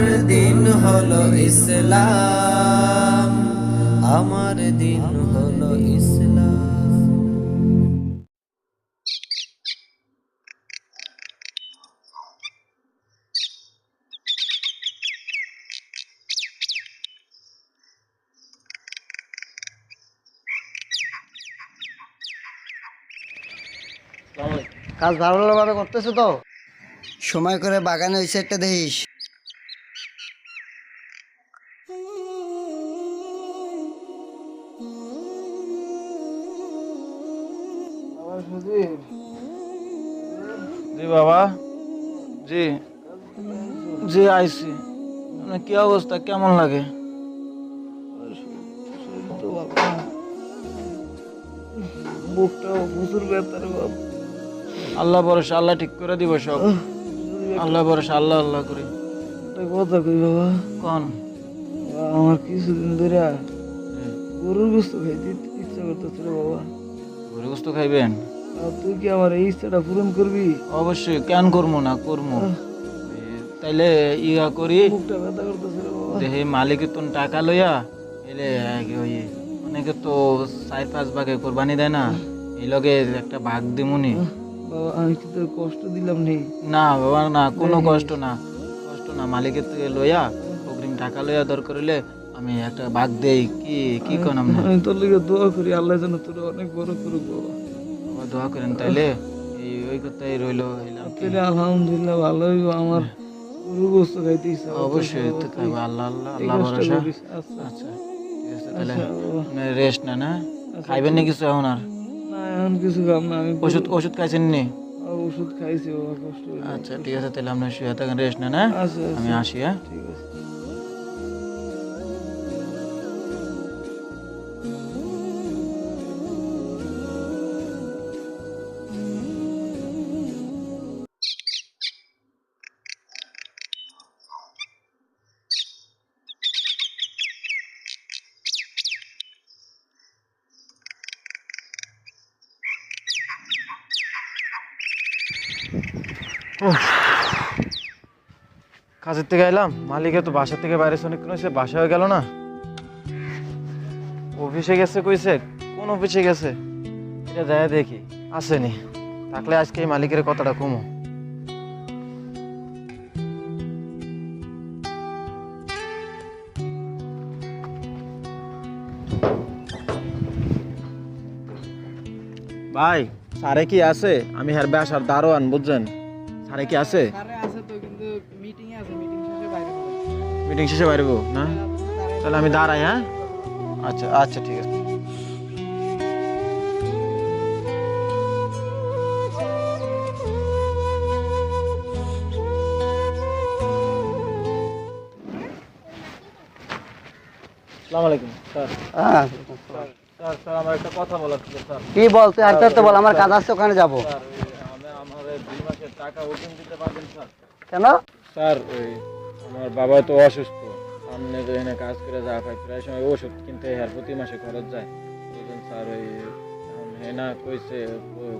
আমার দিন হলো ইসলাম। আমার দিন হলো ইসলাম। কাজ ভালোভাবে করতেছো তো? সময় করে বাগানে ওই সাইডটা দেখিস। জি বাবা। জি। জি আইসি মানে কি অবস্থা? কেমন লাগে? আল্লাহ ভরসা আল্লাহ ঠিক করে দিব সব। আল্লাহ ভরসা আল্লাহ আল্লাহ করে। কথা কই বাবা? কোন? আমার কিছুদিন ধরে গরুর গোস্ত খাইতে ইচ্ছা করতেছে রে বাবা। গরুর গোস্ত খাইবেন? আর তুই কি আমার এই ইচ্ছাটা পূরণ করবি? অবশ্যই কেন করব না করব তাইলে ইয়া করি মুখটা ব্যথা করতেছে রে বাবা। দেহে মালিকের তো টাকা লইয়া এলে ওই অনেকে তো চার পাঁচ ভাগে কোরবানি দেয় না এই লগে একটা ভাগ দিমুনি। বাবা আমি কি তোর কষ্ট দিলাম নেই না বাবা না কোনো কষ্ট না। কষ্ট না মালিকের থেকে লইয়া অগ্রিম টাকা লইয়া দরকার হইলে আমি একটা ভাগ দেই কি কি কোনাম আমি তোর লিগে দোয়া করি আল্লাহ যেন তোর অনেক বড় করুক বাবা। দোয়া করেন তাইলে। এই ওই কথাই রইল আলহামদুলিল্লাহ ভালো আমার গরুর গোস্ত খাইতে ইচ্ছা অবশ্যই তো খাইবো আল্লাহ আল্লাহ আল্লাহ ভরসা। আচ্ছা ঠিক আছে তাহলে। রেস্ট না না খাইবেন না কিছু এখন আর? না এখন কিছু না আমি ওষুধ ওষুধ খাইছেন নি? ওষুধ খাইছি। আচ্ছা ঠিক আছে তাহলে আপনার শুয়ে থাকেন রেস্ট আমি আচ্ছা আসি হ্যাঁ? ঠিক আছে। কাজের থেকে এলাম, মালিকে তো বাসা থেকে বাইরে অনেক হয়েছে বাসা হয়ে গেল না। অফিসে গেছে কইছে, কোন অফিসে গেছে? এটা যায় দেখি, আসেনি। থাকলে আজকে মালিকের কথাটা কমো। ভাই, সারে কি আছে? আমি হ্যার বাসার দারোয়ান, বুঝছেন? সারে কি আছে আরে আছে তো কিন্তু মিটিং এ আছে মিটিং শেষে বাইরে হবে মিটিং শেষে বাইরবো না তাহলে আমি দাঁড়াই হ্যাঁ আচ্ছা আচ্ছা ঠিক আছে আসসালামু আলাইকুম স্যার। হ্যাঁ। স্যার স্যার আমার একটা কথা বলার ছিল স্যার। কি বল তুই হাঁটতে হাঁটতে বল আমার কাজ আছে ওখানে যাব। কেন? স্যার ওই আমার বাবা তো অসুস্থ। সামনে তো এখানে কাজ করে যা পাই প্রায় সময় ওষুধ কিনতে আর প্রতি মাসে খরচ যায়। বুঝলেন স্যার ওই হেনা কইছে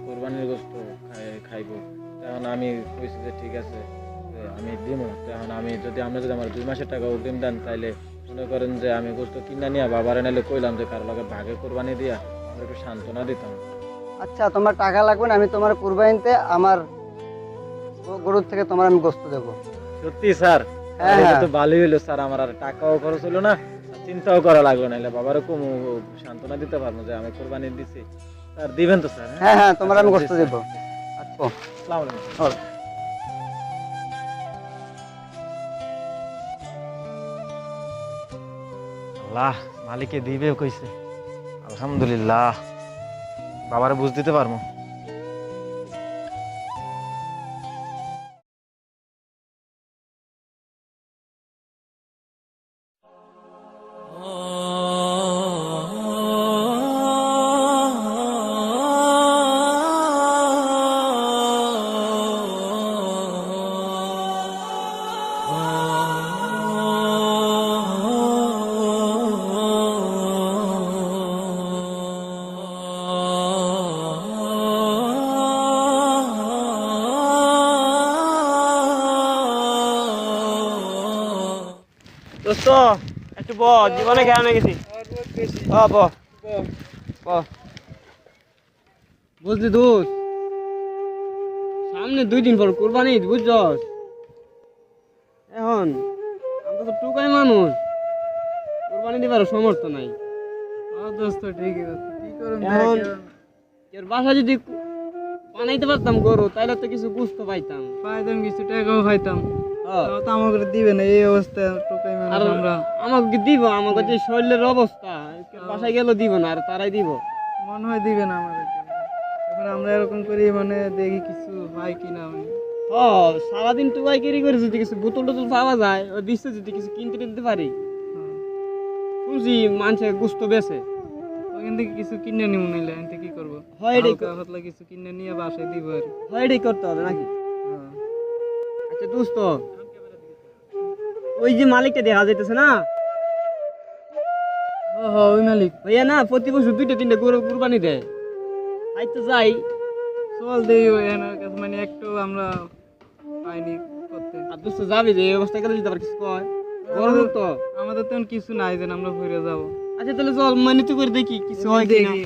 কোরবানির গোস্ত খাই- খাইবো। এখন আমি কইছি যে ঠিক আছে আমি দিব এখন আমি যদি আপনি যদি আমার দুই মাসের টাকা অগ্রিম দেন তাইলে মনে করেন যে আমি গোস্ত কিনা নিয়ে বাবার নাইলে কইলাম যে কারও লগে ভাগে কোরবানি দিয়া আমার একটু সান্ত্বনা দিতাম। আচ্ছা তোমার টাকা লাগবে না আমি তোমার কুরবানিতে আমার গরুর থেকে তোমার আমি গোস্ত দেবো। সত্যি স্যার? হ্যাঁ, এটা হ্যাঁ। তো ভালোই হলো স্যার। আমার আর টাকাও খরচ হলো না চিন্তাও করা লাগল না। এলে বাবারও কম সান্ত্বনা দিতে পারব যে আমি কুরবানি দিছি। স্যার দিবেন তো স্যার হ্যাঁ? হ্যাঁ তোমার আমি আচ্ছা, গোস্ত দেবো। আচ্ছা আসসালামু আলাইকুম। আল্লাহ মালিকে দিবে কইছে। আলহামদুলিল্লাহ। বাবারে বুঝ দিতে পারব? দোস্ত একটু ব জীবনে হয়ে গেছি। ব ব। ব। বুঝলি সামনে দুই দিন পর কোরবানি ঈদ বুঝছস এখন আমরা তো টুকাই মানুষ। কোরবানি দিবার সমর্থ নাই। দোস্ত ঠিকই কি করুন এর বাসা যদি বানাইতে পারতাম গরু তাহলে তো কিছু বুঝতে পাইতাম। পাইতাম কিছু টাকাও খাইতাম হ্যাঁ। তো দিবে না এই অবস্থা টোকাই আর আমাকে দিব আমাকে যে শরীরের অবস্থা বাসায় গেলে দিব না আর তারাই দিব। মনে হয় দিবে না আমাদেরকে। এখন আমরা এরকম করি মানে দেখি কিছু হয় কিনা আমি। ও সারাদিন টুকাই কেরি করে যদি কিছু বোতল টোতল পাওয়া যায় ওই দৃশ্য যদি কিছু কিনতে টিনতে পারি। হ্যাঁ। শুনছি মানুষে গুস্ত বেছে। ওখান থেকে কিছু কিনে নিব নিলে আমি তো কি করব? হয় এটাই কিছু কিনে নিয়ে বাসায় দিব আর কি। হয় করতে হবে নাকি? হ্যাঁ। আচ্ছা দোস্ত ওই যে মালিকটা দেখা যাইতেছে না? ও ওই মালিক। ভাইয়া না প্রতি বছর দুইটা তিনটা গরু কুরবানি দেয়। তাই তো যাই। চল দেই মানে একটু আমরা পাইনি করতে। আর দোস্ত যাবি যে এই অবস্থা গেলে যদি আবার কিছু কয়। তো। আমাদের তেমন কিছু নাই যেন আমরা ঘুরে যাব। আচ্ছা তাহলে চল মানে তো করে দেখি কিছু হয় দেখি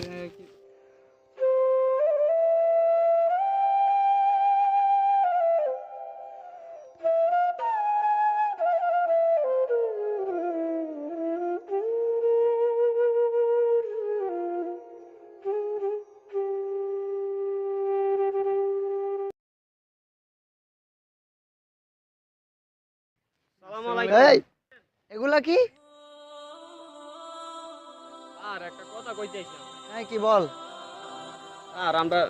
এই এগুলা কি? আর একটা কথা হ্যাঁ কি বল? আর আমরা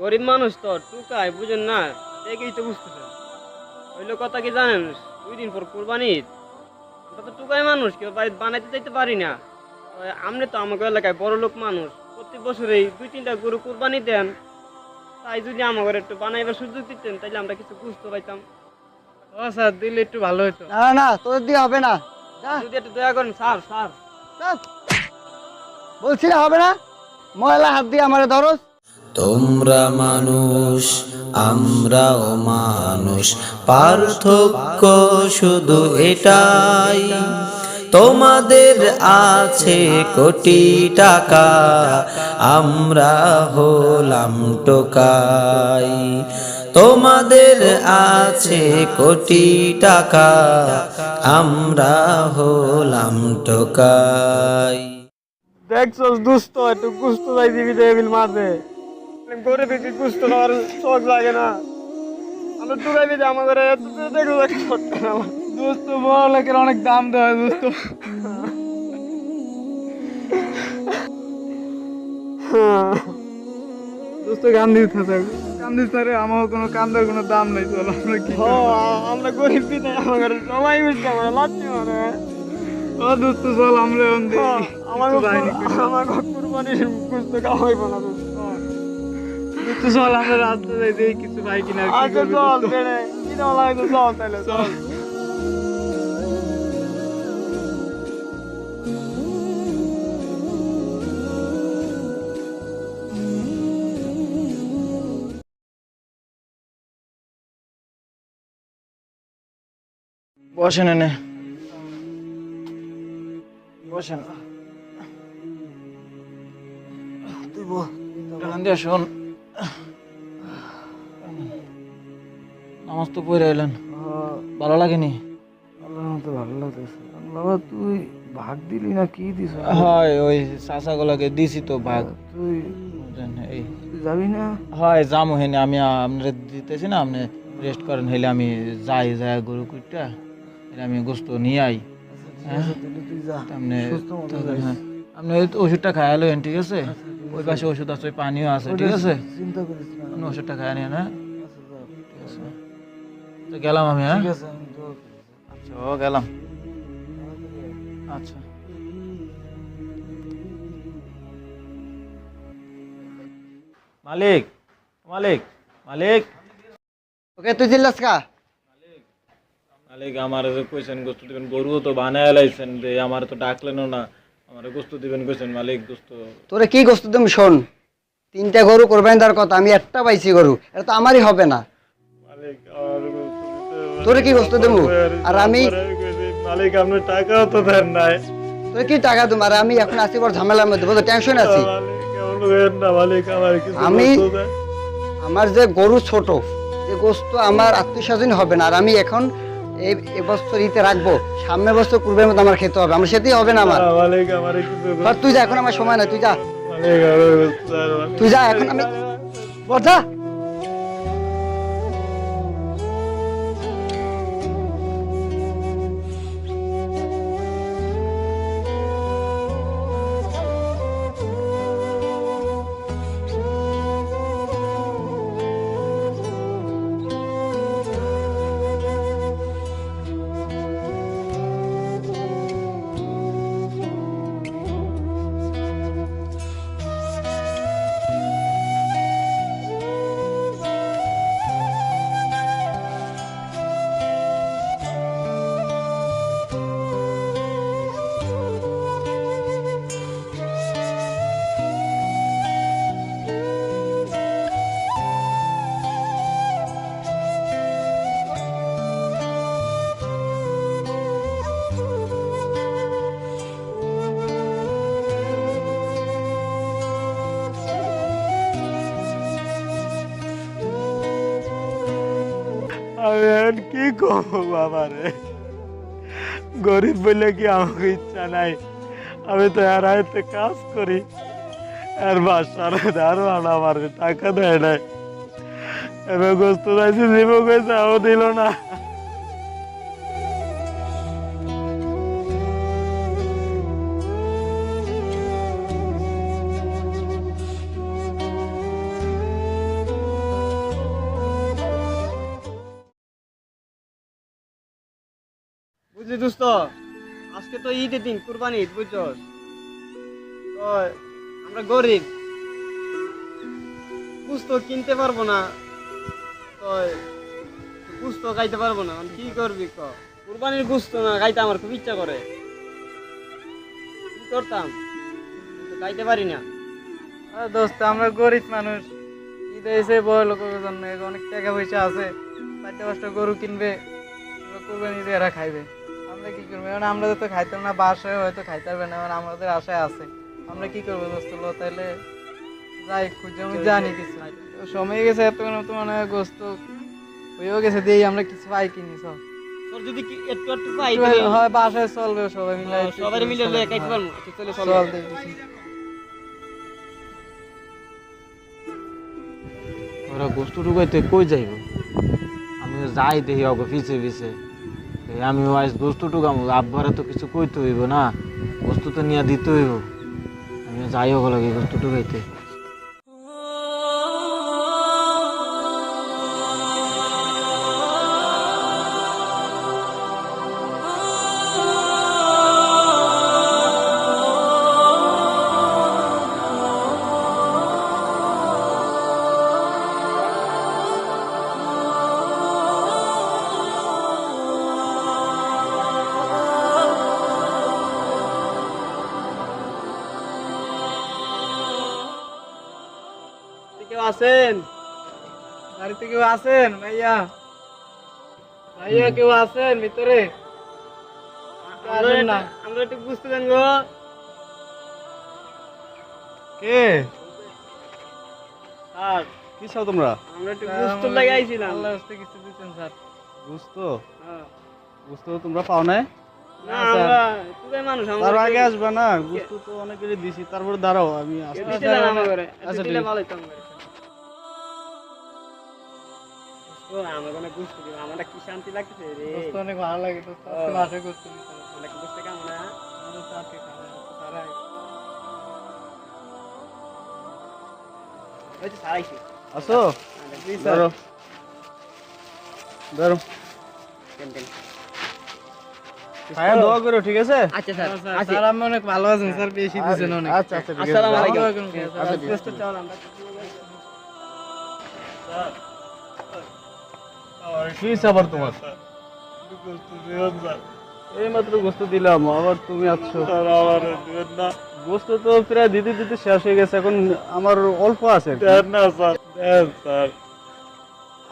গরিব মানুষ তো টুকাই বুঝেন না দেখেই তো বুঝতেছেন। হইল কথা কি জানেন? দুই দিন পর কুরবানি আমরা তো টুকাই মানুষ কেউ বাড়িতে বানাইতে যাইতে পারি না। আপনি তো আমাকে এলাকায় বড় লোক মানুষ। প্রত্যেক বছরেই দুই তিনটা গরু কুরবানি দেন। তাই যদি আমাকে একটু বানাইবার সুযোগ দিতেন তাহলে আমরা কিছু বুঝতে পাইতাম। ও স্যার দিলে একটু ভালো হতো না না, না দিয়ে হবে না। যদি একটু দয়া করেন স্যার স্যার। বলছি না হবে না? ময়লা হাত দিয়ে আমারে ধরস তোমরা মানুষ আমরাও মানুষ পার্থক্য শুধু এটাই। তোমাদের আছে কোটি টাকা আমরা হলাম টোকাই। তোমাদের আছে কোটি টাকা আমরা হলাম টোকাই। দেখছস দুস্থ একটু গুস্ত যাই দিবি দেবিল মাঝে। গরিব কি গুস্ত নেওয়ার শখ লাগে না। আমরা টুকাই দিতে আমাদের দেখো দোস্ত বড় লোকের অনেক দাম দেওয়া হয়। দোস্ত দোস্ত গান দিতে থাক। গান দিতে থাকলে আমার কোনো কান্দার কোনো দাম নাই চল আমরা কি আমরা গরিব দিতে আমাদের সবাই বুঝতে আমরা লাচ্ছি মানে ও দোস্ত চল আমরা এখন দেখি। আমার। আমার কুরবানির গুস্ত খাওয়াইব না দোস্ত। চল আমরা রাস্তা যাই দেখি কিছু ভাই কিনা আচ্ছা চল? বেড়ে কি লাগে চল তাহলে চল। বসেন এনে। বসেন। তুই দিয়ে শোন। নামাজ তো পড়ে এলেন। ভালো লাগেনি? মতো ভালো লাগতেছে। বাবা তুই ভাগ দিলি না কি দিস হয় ওই চাচাগুলোকে দিছি তো ভাগ। তুই এই। যাবি না? হয় যাম হেনে। আমি আপনার দিতেছি না আপনি রেস্ট করেন। হেলে আমি যাই যাই গরু কুইটা আমি গোস্ত নিয়ে আই। হ্যাঁ? আপনি ওষুধটা খাইয়া লইন ঠিক আছে? ওই পাশে ওষুধ আছে, ওই পানিও আছে, ঠিক আছে? আপনি ওষুধটা খাইয়া নিন হ্যাঁ? তো গেলাম আমি হ্যাঁ। আচ্ছা ও গেলাম। আচ্ছা। মালিক মালিক মালিক। ওকে, তুই চিল্লাস কা? মালিক আমার যে কইছেন গোস্ত দিবেন। গরুও তো বানায় লাইছেন যে আমার তো ডাকলেনও না। আমার গোস্ত দিবেন কইছেন মালিক গোস্ত। তোরে কি গোস্ত শোন তিনটা গরু করবেন তার কথা আমি একটা পাইছি গরু এটা তো আমারই হবে না। মালিক তোরে কি গোস্ত দেবো? আর আমি মালিক আপনি টাকাও তো দেন নাই। তুই কি টাকা তোমার আমি এখন আসি বড় ঝামেলার মধ্যে টেনশন আছি। মালিক কেমন করেন না মালিক আমার কিছু আমি- আমার যে গরু ছোট এই গোস্ত আমার আত্মীয় স্বজন হবে না। আর আমি এখন এই এবছর ইতে রাখব। সামনে বছর কুরবানির মতো আমার খেতে হবে। আমার সেটাই হবে না আমার। মালিক আমার কিছু তুই যা এখন আমার সময় নাই তুই যা। তুই যা এখন আমি বল এখন কি করব বাবা রে গরিব বলে কি আমাকে ইচ্ছা নাই? আমি তো এর আয়তে কাজ করি। আর বাসার দারোয়ান আমার, টাকা দেয় নাই। এবার গোস্ত চাইছি জীবন গেছে আও দিল না। বুঝলি দোস্ত, আজকে তো ঈদের দিন, কুরবানি ঈদ বুঝছস তো আমরা গরিব। পুস্তক কিনতে পারব না। তো পুস্তক খাইতে পারব না। কি করবি ক? কুরবানির গুস্ত না, খাইতে আমার খুব ইচ্ছা করে। কি করতাম? খাইতে পারি না। আরে দোস্ত, আমরা গরিব মানুষ। ঈদে এসে বড় লোকের জন্য অনেক টাকা পয়সা আছে। চারটে পাঁচটা গরু কিনবে কোরবানি দিয়ে এরা খাইবে। আমরা কি করব? এখন আমরা তো খাইতাম না বাসায় হয়তো খাইতে পারবে না এখন আমাদের আশায় আছে। আমরা কি করব দোস্ত লো তাইলে যাই খুঁজে আমি জানি কিছু সময় গেছে এত তো মানে গোস্ত হয়েও গেছে দিয়েই আমরা কিছু পাই কিনি সব যদি একটু একটু পাই হয় বাসায় চলবে সবাই মিলে। সবাই মিলে চলে চল। চল দেখি ওরা গোস্ত ঢুকাইতে কই যাইব? আমি যাই দেখি অগ পিছে পিছে। আমি ওয়াইস বস্তু টুকাম আব্বারে তো কিছু কইতে হইব না। বস্তু তো নিয়ে দিতে হইব। আমি যাই হোক লাগে বস্তু ঢুকাইতে আছেন? বাড়িতে কেউ আছেন ভাইয়া? ভাইয়া কেউ আছেন ভিতরে? আমরা না। একটু- আমরা একটু বুঝতে দেন গো। কে? স্যার। কি চাও তোমরা? আমরা একটু বুঝতে লাগাইছিলাম। আল্লাহ হস্তে কিছু দিতেন স্যার। বুঝতো? হ্যাঁ। বুঝতো তোমরা পাও নাই? না তার আগে আসবে না বুঝতো তো অনেকেরই দিছি। তারপরে দাঁড়াও আমি আসতে আমার আচ্ছা, আমার। অনেক বুঝতে দিও। আমারটা কি শান্তি লাগতেছে রে। দোস্ত অনেক ভালো লাগে দোস্ত। আজকে বাসায় করতে দিতে অনেক বুঝতে কেমন না আমাদের আজকে খাওয়া দাওয়া ওই যে সারাইছি আসো ধরো। ধরো। টেন টেন হ্যাঁ দোয়া করো ঠিক আছে? আচ্ছা স্যার। স্যার, আমি অনেক ভালো আছেন স্যার বেশি দিয়েছেন অনেক। আচ্ছা আচ্ছা আসসালামু আলাইকুম। আচ্ছা, চল আমরা কি আবার তোমার? এই মাত্র গোস্ত দিলাম, আবার তুমি আসছো গোস্ত তো প্রায় দিতে দিতে শেষ হয়ে গেছে, এখন আমার অল্প আছে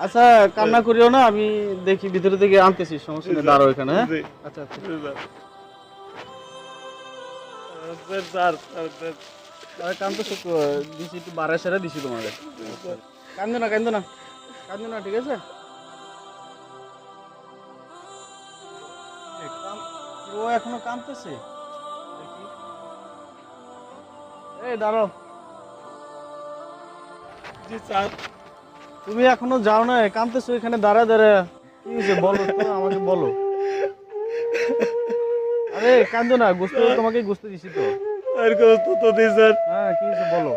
আচ্ছা কান্না করিও না, আমি দেখি ভিতরে থেকে আনতেছি, সমস্যা নেই, দাঁড়াও এখানে হ্যাঁ? আচ্ছা আচ্ছা। কান্দো না কান্দো না কান্দো না, ঠিক আছে? ও এখনও কাঁদতেছে? এই দাঁড়াও। জি স্যার। তুমি এখনও যাও না কাঁদতেছো এখানে দাঁড়া দাঁড়া কি হয়েছে? বলো তো আমাকে বলো। আরে কান্দো না গোস্ত তোমাকে গোস্ত দিছি তো। আর কষ্ট তো দিছেন হ্যাঁ কি হয়েছে বলো।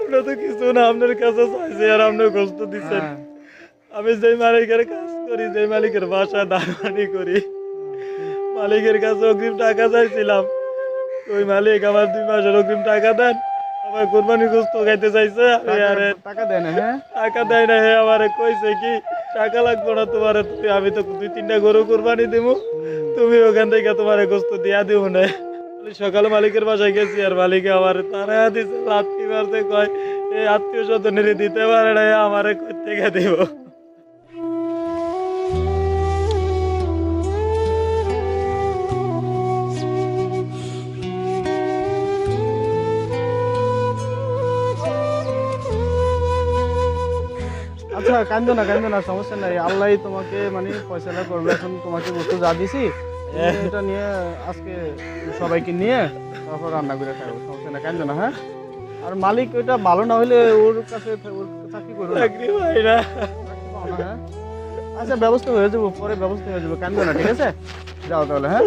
আমরা তো কিছু না আপনার কাছে চাইছে আর আপনার কষ্ট দিচ্ছেন হ্যাঁ। আমি যে মালিকের কাজ করি যে মালিকের বাসায় দারবানি করি। মালিকের কাছে অগ্রিম টাকা চাইছিলাম। ওই মালিক আমার দুই মাসের অগ্রিম টাকা দেন। আমার কোরবানি গোস্ত খাইতে চাইছে। আরে টাকা- দেয় না হ্যাঁ? টাকা দেয় না হে আমারে কইছে কি টাকা লাগবে না তোমার তুমি আমি তো দুই তিনটা গরু কোরবানি দিব তুমি ওখান থেকে তোমার গোস্ত দিয়া দিব না। সকালে মালিকের বাসায় গেছি আর মালিকে আমার তারা দিছে। লাত্তি মারতে কয় এই আত্মীয় স্বজনের দিতে পারে না আমারে কই থেকে দিব? আচ্ছা কান্দো না কান্দো না সমস্যা নাই। আল্লাহ তোমাকে মানে ফয়সালা করবে এখন তোমাকে বস্তু যা দিছি এটা নিয়ে আজকে সবাইকে নিয়ে তারপর রান্না করে খাব সমস্যা না কান্দো না হ্যাঁ? আর মালিক ওইটা ভালো না হলে ওর কাছে ওর চাকরি করো চাকরি হয় না হ্যাঁ? আচ্ছা ব্যবস্থা হয়ে যাব পরে ব্যবস্থা হয়ে যাবে কান্দো না ঠিক আছে? যাও তাহলে হ্যাঁ?